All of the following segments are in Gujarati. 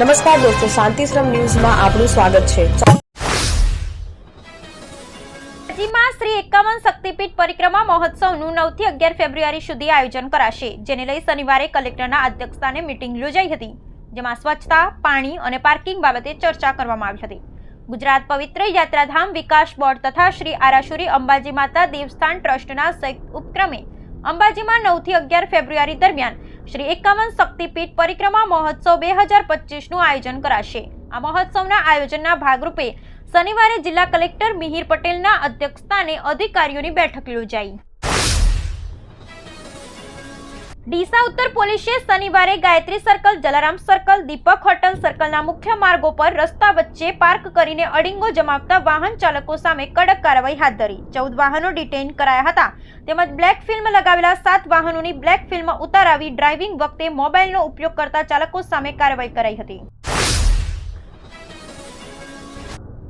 નમસ્કાર દોસ્તો, શાંતિશ્રમ ન્યૂઝમાં આપનું સ્વાગત છે. શ્રી એકાવન શક્તિપીઠ પરિક્રમા મહોત્સવનું નવથી અગિયાર ફેબ્રુઆરી સુધી આયોજન કરાશે, જેને લઈ શનિવારે કલેક્ટરના અધ્યક્ષસ્થાને મિટિંગ યોજાઈ હતી, જેમાં સ્વચ્છતા, પાણી અને પાર્કિંગ બાબતે ચર્ચા કરવામાં આવી હતી. ગુજરાત પવિત્ર યાત્રાધામ વિકાસ બોર્ડ તથા શ્રી આરાશુરી અંબાજી માતા દેવસ્થાન ટ્રસ્ટના સંયુક્ત ઉપક્રમે અંબાજીમાં નવથી અગિયાર ફેબ્રુઆરી દરમિયાન શ્રી એકાવન શક્તિપીઠ પરિક્રમા મહોત્સવ બે હજાર પચીસનું આયોજન કરાશે. આ મહોત્સવના આયોજનના ભાગરૂપે શનિવારે જિલ્લા કલેક્ટર મિહિર પટેલના અધ્યક્ષસ્થાને અધિકારીઓની બેઠક યોજાઈ. ડીસા ઉત્તર પોલીસે શનિવારે Gayatri circle, Jalaram circle, Deepak hotel સર્કલના મુખ્ય માર્ગો પર રસ્તા વચ્ચે પાર્ક કરીને અડિંગો જમાવતા વાહન ચાલકો સામે કડક કાર્યવાહી હાથ ધરી. ચૌદ વાહનો ડિટેઇન કરાયા હતા. તેમજ બ્લેક ફિલ્મ લગાવેલા સાત વાહનોની બ્લેક ફિલ્મ ઉતારાવી ડ્રાઇવિંગ વખતે મોબાઈલનો ઉપયોગ કરતા ચાલકો સામે કાર્યવાહી કરાઈ હતી.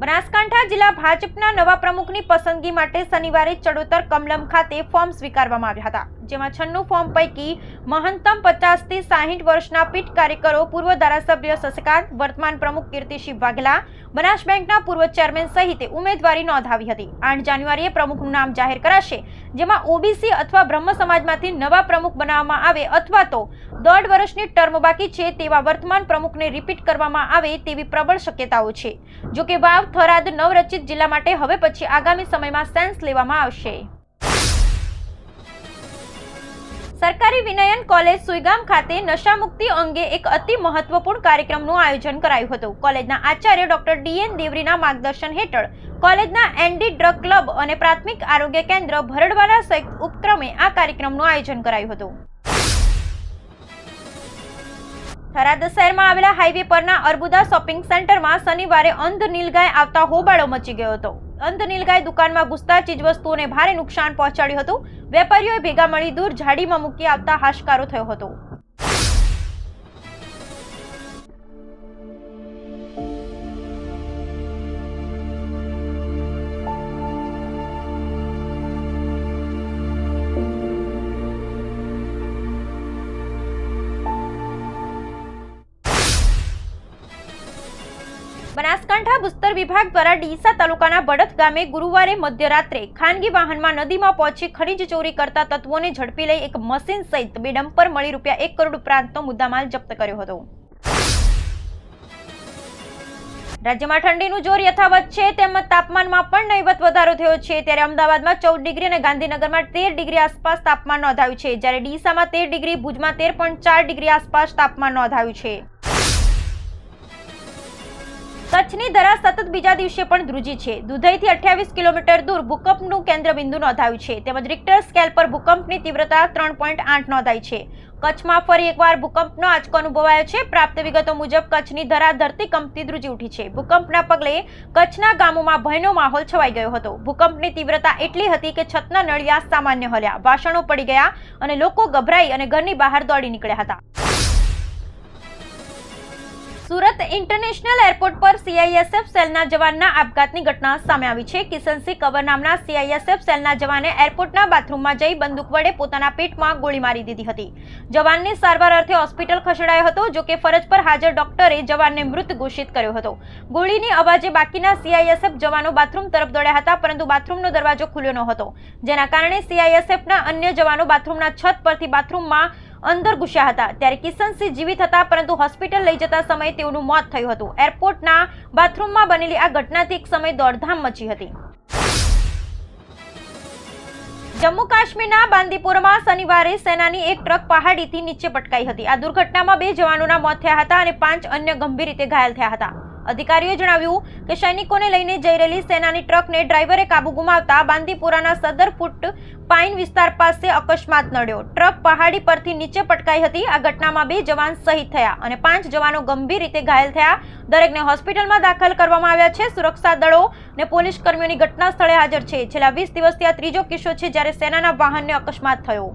બનાસકાંઠા જિલ્લા ભાજપના નવા પ્રમુખની પસંદગી માટે શનિવારે ચડોતર કમલમ ખાતે ફોર્મ સ્વીકારવામાં આવ્યા હતા. જેમાં છન્નું ફોર્મ પૈકી મહંતમ પચાસથી સાહીઠ વર્ષના પીઠ કાર્યકરો, પૂર્વ ધારાસભ્ય શશિકાંત, વર્તમાન પ્રમુખ કીર્તિસિંહ વાઘેલા, બનાસ બેંકના પૂર્વ ચેરમેન સહિતે ઉમેદવારી નોંધાવી હતી. આઠ જાન્યુઆરીએ પ્રમુખનું નામ જાહેર કરાશે, જેમાં ઓબીસી અથવા બ્રહ્મ સમાજમાંથી નવા પ્રમુખ બનાવવામાં આવે અથવા તો દોઢ વર્ષની ટર્મ બાકી છે તેવા વર્તમાન પ્રમુખને રિપીટ કરવામાં આવે તેવી પ્રબળ શક્યતાઓ છે. જો કે વાવ, થરાદ નવરચિત જિલ્લા માટે હવે પછી આગામી સમયમાં સેન્સ લેવામાં આવશે. સરકારી વિનયન કોલેજ સુઈગામ ખાતે નશામુક્તિ અંગે એક અતિ મહત્વપૂર્ણ કાર્યક્રમનું આયોજન કરાયું હતું. કોલેજના આચાર્ય ડોક્ટર ડીએન દેવરીના માર્ગદર્શન હેઠળ કોલેજના એનડી ડ્રગ ક્લબ અને પ્રાથમિક આરોગ્ય કેન્દ્ર ભરડવાના સંયુક્ત ઉપક્રમે આ કાર્યક્રમનું આયોજન કરાયું હતું. થરાદ શહેરમાં આવેલા હાઈવે પરના અર્બુદા શોપિંગ સેન્ટરમાં શનિવારે અંધ નીલગાય આવતા હોબાળો મચી ગયો હતો. અંધ નીલગાય દુકાનમાં ઘૂસતા ચીજવસ્તુઓને ભારે નુકસાન પહોંચાડ્યું હતું. વેપારીઓએ ભેગા મળી દૂર ઝાડીમાં મૂકી આવતા હાશકારો થયો હતો. બનાસકાંઠા ભૂસ્તર વિભાગ દ્વારા ડીસા તાલુકાના બળદ ગામે ગુરુવારે મધ્યરાત્રે ખાનગી વાહનમાં નદીમાં પહોંચી ખનીજ ચોરી કરતા તત્વોને ઝડપી લઈ એક મશીન સહિત બે ડમ્પર મળી રૂપિયા એક કરોડ ઉપરાંતનો મુદ્દામાલ જપ્ત કર્યો હતો. રાજ્યમાં ઠંડીનું જોર યથાવત છે તેમજ તાપમાનમાં પણ નહીવત વધારો થયો છે. ત્યારે અમદાવાદમાં ચૌદ ડિગ્રી અને ગાંધીનગરમાં તેર ડિગ્રી આસપાસ તાપમાન નોંધાયું છે. જ્યારે ડીસામાં તેર ડિગ્રી, ભુજમાં તેર ડિગ્રી આસપાસ તાપમાન નોંધાયું છે. કચ્છની ધરા સતત બીજા દિવસે પણ ધ્રુજી છે. દુધઈથી અઠ્યાવીસ કિલોમીટર દૂર ભૂકંપનું કેન્દ્ર બિંદુ નોંધાયું છે. તેમજ રિક્ટર સ્કેલ પર ભૂકંપની તીવ્રતા ત્રણ પોઈન્ટ આઠ નોંધાઈ છે. કચ્છમાં ફરી એકવાર ભૂકંપનો આંચકો અનુભવાયો છે. પ્રાપ્ત વિગતો મુજબ, કચ્છની ધરા ધરતીકંપથી ધ્રુજી ઉઠી છે. ભૂકંપના પગલે કચ્છના ગામોમાં ભયનો માહોલ છવાઈ ગયો હતો. ભૂકંપની તીવ્રતા એટલી હતી કે છતના નળિયા સામાન્ય હલ્યા. વાસણો પડી ગયા અને લોકો ગભરાઈ અને ઘરની બહાર દોડી નીકળ્યા હતા. સુરત ઇન્ટરનેશનલ એરપોર્ટ પર સીઆઈએસએફ સેલના જવાનના આપઘાતની ઘટના સામે આવી છે. કિશનસિંહ કવર નામના સીઆઈએસએફ સેલના જવાને એરપોર્ટના બાથરૂમમાં જઈ બંદૂક વડે પોતાના પેટમાં ગોળી મારી દીધી હતી. જવાનને સારવાર અર્થે હોસ્પિટલ ખસેડાયો હતો, જો કે ફરજ પર હાજર ડોક્ટરે જવાનને મૃત ઘોષિત કર્યો હતો. ગોળીની અવાજે બાકીના સીઆઈએસએફ જવાનો બાથરૂમ તરફ દોડ્યા હતા, પરંતુ બાથરૂમનો દરવાજો ખુલ્યો ન હતો જેના કારણે સીઆઈએસએફના અન્ય જવાનો બાથરૂમના છત પરથી બાથરૂમમાં અંદર ઘૂસ્યા હતા. ત્યારે કિશનસિંહ જીવિત હતા, પરંતુ હોસ્પિટલ લઈ જતા સમયે તેઓનું મોત થયું હતું. એરપોર્ટના બાથરૂમમાં બનેલી આ ઘટનાથી એક સમય દોડધામ મચી હતી. જમ્મુ કાશ્મીરના બાંદીપુરમાં શનિવારે સેનાની એક ટ્રક પહાડીથી નીચે પટકાઈ હતી. આ દુર્ઘટનામાં બે જવાનોના મોત થયા હતા અને પાંચ અન્ય ગંભીર રીતે ઘાયલ થયા હતા. અધિકારીઓએ જણાવ્યું કે સૈનિકોને લઈને જઈ રહેલી સેનાની ટ્રકને ડ્રાઈવરે કાબુ ગુમાવતા બાંદીપુરાના સદર ફૂટ પાઇન વિસ્તાર પાસે અકસ્માત નડ્યો. ટ્રક પહાડી પરથી નીચે પટકાઈ હતી. આ ઘટનામાં બે જવાન શહીદ થયા અને પાંચ જવાનો ગંભીર રીતે ઘાયલ થયા. દરેકને હોસ્પિટલમાં દાખલ કરવામાં આવ્યા છે. સુરક્ષા દળો ને પોલીસ કર્મીઓની ઘટના સ્થળે હાજર છે. છેલ્લા વીસ દિવસથી આ ત્રીજો કિસ્સો છે જ્યારે સેનાના વાહનને અકસ્માત થયો.